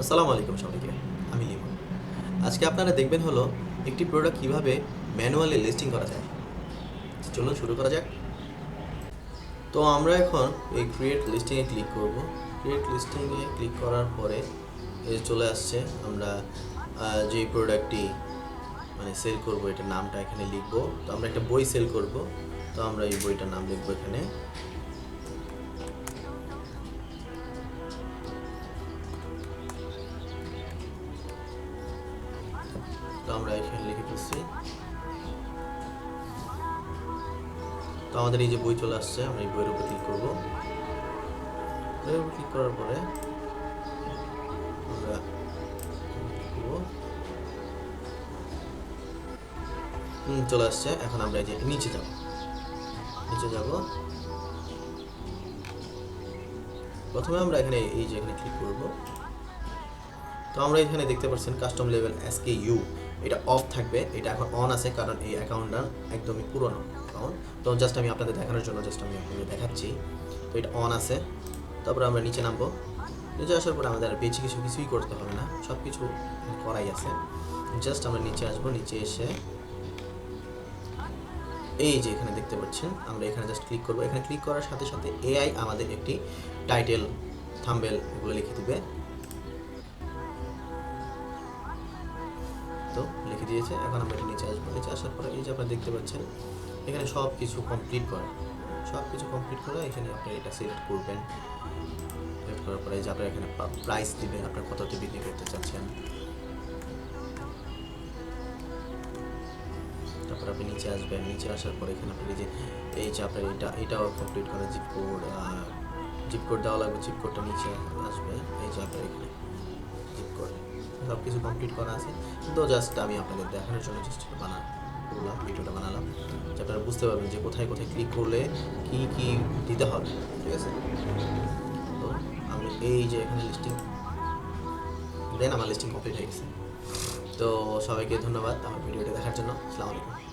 আসসালামু আলাইকুম সবাইকে, আমি লিমন। আজকে আপনারা দেখবেন হলো একটি প্রোডাক্ট কীভাবে ম্যানুয়ালি লিস্টিং করা যায়। চলুন শুরু করা যাক। তো আমরা এখন এই ক্রিয়েট লিস্টিংয়ে ক্লিক করব। ক্রিয়েট লিস্টিংয়ে ক্লিক করার পরে চলে আসছে, আমরা যে প্রোডাক্টটি মানে সেল করব, এটার নামটা এখানে লিখব। তো আমরা একটা বই সেল করব। তো আমরা এই বইটার নাম লিখব এখানে তো আমরা এখানে লিখে ফেলছি। তো আমাদের এই যে বই চলে আসছে, আমরা এই বইয়ের উপর ক্লিক করব। ক্লিক করার পরে আমরা চলে আসছে। এখন আমরা এই যে নিচে যাব। নিচে যাব। প্রথমে আমরা এখানে এই যে এখানে ক্লিক করব। তো আমরা এখানে দেখতে পাচ্ছেন custom level S K U এটা অফ থাকবে, এটা এখন অন আছে কারণ এই অ্যাকাউন্টটা একদমই পুরনো অ্যাকাউন্ট তো জাস্ট আমি আপনাদের দেখানোর জন্য জাস্ট আমি আপনাদের দেখাচ্ছি। তো এটা অন আছে, তারপরে আমরা নিচে নামবো। নিচে আসার পরে আমাদের আর বেশি কিছু কিছুই করতে হবে না সব কিছু করাই আছে। জাস্ট আমরা নিচে আসব, নিচে এসে এই যে এখানে দেখতে পাচ্ছেন, আমরা এখানে জাস্ট ক্লিক করব। এখানে ক্লিক করার সাথে সাথে এআই আমাদের একটি টাইটেল থাম্বেল এগুলো লিখে দিবে। তো লিখে দিয়েছে। এখন আমরা এটা নিচে আসব। নিচে আসার পরে এই যে আপনারা দেখতে পাচ্ছেন, এখানে সব কিছু কমপ্লিট করা। সব কিছু কমপ্লিট করে এখানে আপনি এটা সিলেক্ট করবেন। সিলেক্ট করার পরে যে আপনার এখানে প্রাইস দিবেন, আপনার কততে বিক্রি করতে চাচ্ছেন। তারপর আপনি নিচে আসবেন। নিচে আসার পরে এখানে আপনি যে, এই যে আপনার এটা, এটাও কমপ্লিট করা। জিপ কোড জিপ কোড দেওয়া লাগবে জিপ কোডটা নিচে আসবে। এই যে আপনার এখানে সব কিছু কমপ্লিট করা আছে। তো জাস্ট আমি আপনাদের দেখানোর জন্য জাস্ট বানা করলাম ভিডিওটা বানালাম। যে আপনারা বুঝতে পারবেন যে কোথায় কোথায় ক্লিক করলে কি কি দিতে হবে, ঠিক আছে? তো আমি এই যে এখানে লিস্টিং দেন আমার লিস্টিং কমপ্লিট হয়ে গেছে। তো সবাইকে ধন্যবাদ আমার ভিডিওটা দেখার জন্য। আসসালামু আলাইকুম।